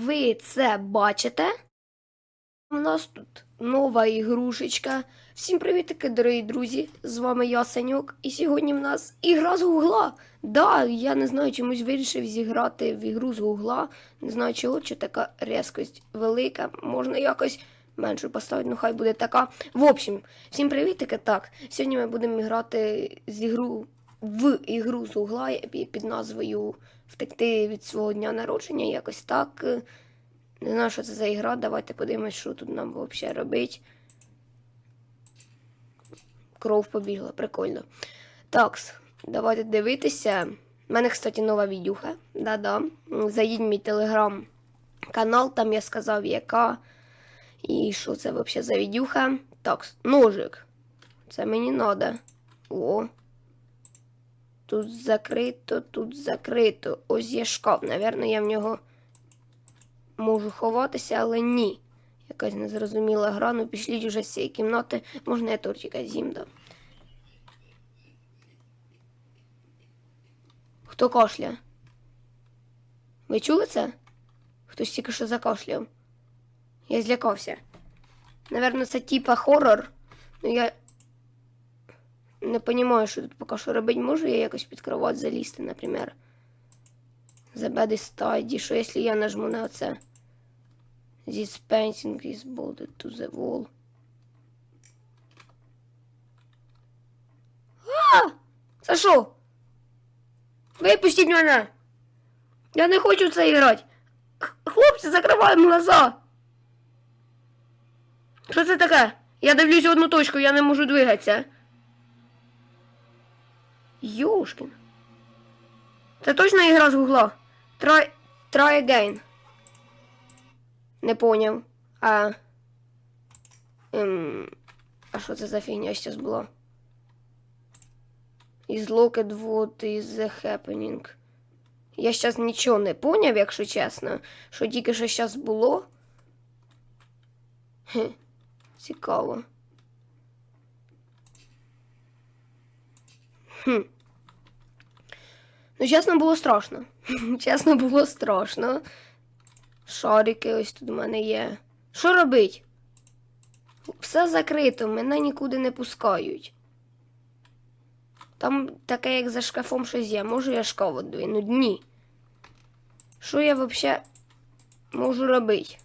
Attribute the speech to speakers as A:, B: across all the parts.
A: ви це бачите? У нас тут нова ігрушечка. Всім привітики, дорогі друзі! З вами я, Санюк, і сьогодні в нас ігра з гугла. Да, я не знаю, чомусь вирішив зіграти в ігру з гугла. Не знаю чого, чи така різкость велика. Можна якось меншу поставити, ну хай буде така. В общем, всім привітики. Так, сьогодні ми будемо грати з ігру в ігру з угла під назвою Втекти від свого дня народження, якось так. Не знаю, що це за ігра. Давайте подивимось, що тут нам взагалі робить. Кров побігла, прикольно. Так, давайте дивитися. У мене, кстати, нова відюха. Да-да. Зайдіть в мій телеграм-канал, там я сказав, яка. І що це взагалі за відюха. Так, ножик. Це мені треба. О. Тут закрито, тут закрито. Ось є шкаф. Навірно, я в нього можу ховатися, але ні. Якась незрозуміла гра, ну пішліть уже з цієї кімнати. Можна я тортика з'їм, да. Хто кашля? Ви чули це? Хтось тільки що закашляв. Я злякався. Наверно, це типа хоррор. Ну я не розумію, що тут поки що робити. Можу я якось під кровать залізти, наприклад. Is tidy. Що якщо я нажму на оце? This painting is bolted to the wall. А! Це що? Випустіть мене! Я не хочу в це грати. Хлопці, закриваємо глаза. Що це таке? Я дивлюсь в одну точку, я не можу двигатися. Йошкін. Це точно ігра з гугла? Try, try again. Не поняв. А. Ем, а що це за фігня зараз була? Із Locked What is the happening? Я зараз нічого не поняв, якщо чесно. Що тільки що зараз було. Хе, цікаво. Хм. Ну, чесно, було страшно. чесно, було страшно. Шарики ось тут у мене є. Що робить? Все закрито, мене нікуди не пускають. Там таке, як за шкафом щось є. Можу я шкаф одвинуть? Ні. Що я взагалі можу робити?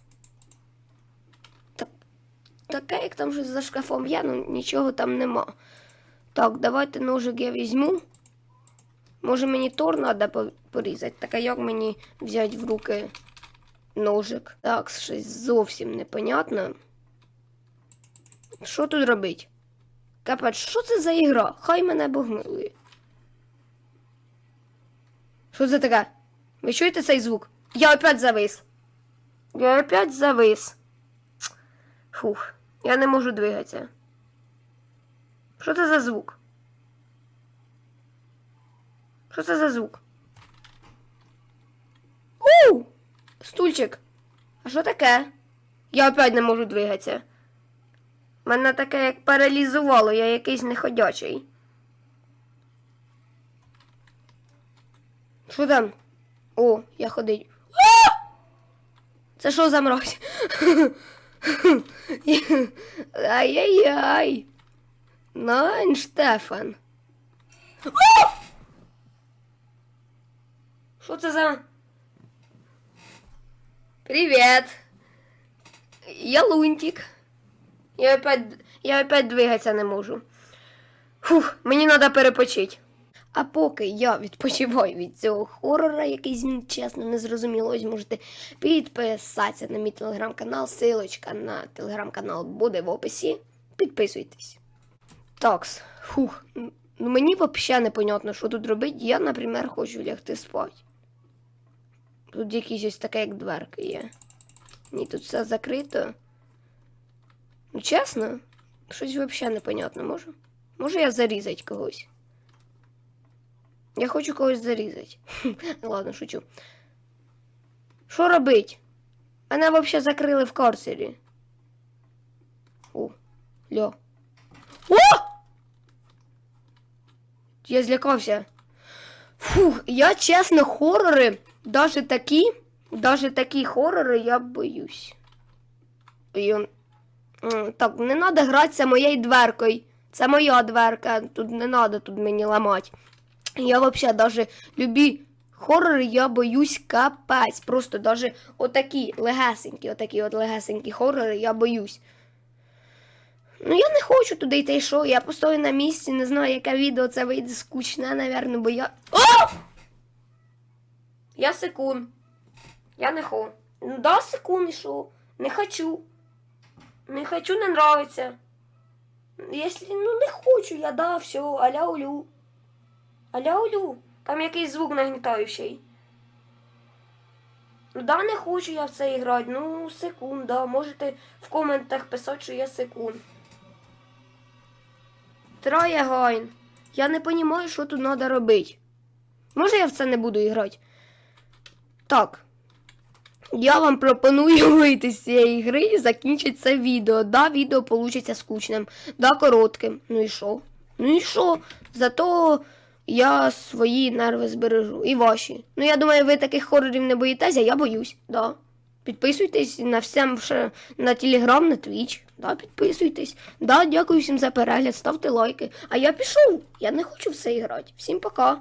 A: Так, таке, як там щось за шкафом є, ну нічого там нема. Так, давайте ножик я візьму. Може мені тор треба порізати. Так а як мені взяти в руки ножик? Так, щось зовсім непонятно. Що тут робить? Капець, що це за ігра? Хай мене Бог милує. Що це таке? Ви чуєте цей звук? Я опять завис. Я опять завис. Фух, я не можу двигатися. Що це за звук? Що це за звук? У! Стульчик. А що таке? Я опять не можу двигатися. Мене таке як паралізувало, я якийсь неходячий. Що там? О, я ходить. Це що за мразь? Ай-яй-яй. Найн, Штефан. Що це за? Привіт. Я Лунтик. Я опять, я опять двигатися не можу. Фух, мені треба перепочити. А поки я відпочиваю від цього хорора, який він чесно не зрозуміло, ось можете підписатися на мій телеграм-канал. Силочка на телеграм-канал буде в описі. Підписуйтесь. Такс, фух. Ну мені взагалі непонятно, що тут робити. Я, наприклад, хочу лягти спати. Тут якісь ось таке, як дверки є. Ні, тут все закрито. Ну, чесно, щось взагалі непонятно може. Може я зарізати когось? Я хочу когось зарізати. Ладно, шучу. Що робить? Мене взагалі закрили в карцері. О, ля. О! Я злякався. Фух, я чесно, хорори, Навіть такі, Даже такі хорори я боюсь. І Так, не треба гратися моєю дверкою. Це моя дверка, тут не треба тут мені ламати. Я взагалі даже любі хорори я боюсь капець. Просто даже отакі легесенькі, отакі от легесенькі хорори я боюсь. Ну, я не хочу туди йти, що? Я постою на місці, не знаю, яке відео це вийде скучне, напевно, бо я. О! Я секунд. Я не хочу. Ну да, секунд і? Не хочу. Не хочу, не нравиться. Если, ну не хочу я, да, все, аля улю. Аля улю. Там якийсь звук нагнітаючий. Ну да, не хочу я в це грати. Ну, секунд, да. Можете в коментах писати, що я секунд. Троє гайн. Я не розумію, що тут треба робити. Може я в це не буду грати? Так. Я вам пропоную вийти з цієї гри і закінчити це відео. Да, відео получиться скучним, да, коротким. Ну і що? Ну і що? Зато я свої нерви збережу. І ваші. Ну я думаю, ви таких хорорів не боїтеся, я боюсь, да. Підписуйтесь на всім на Телеграм, на Твіч. Да, підписуйтесь. Да, дякую всім за перегляд, ставте лайки. А я пішов. Я не хочу в це грати. Всім пока.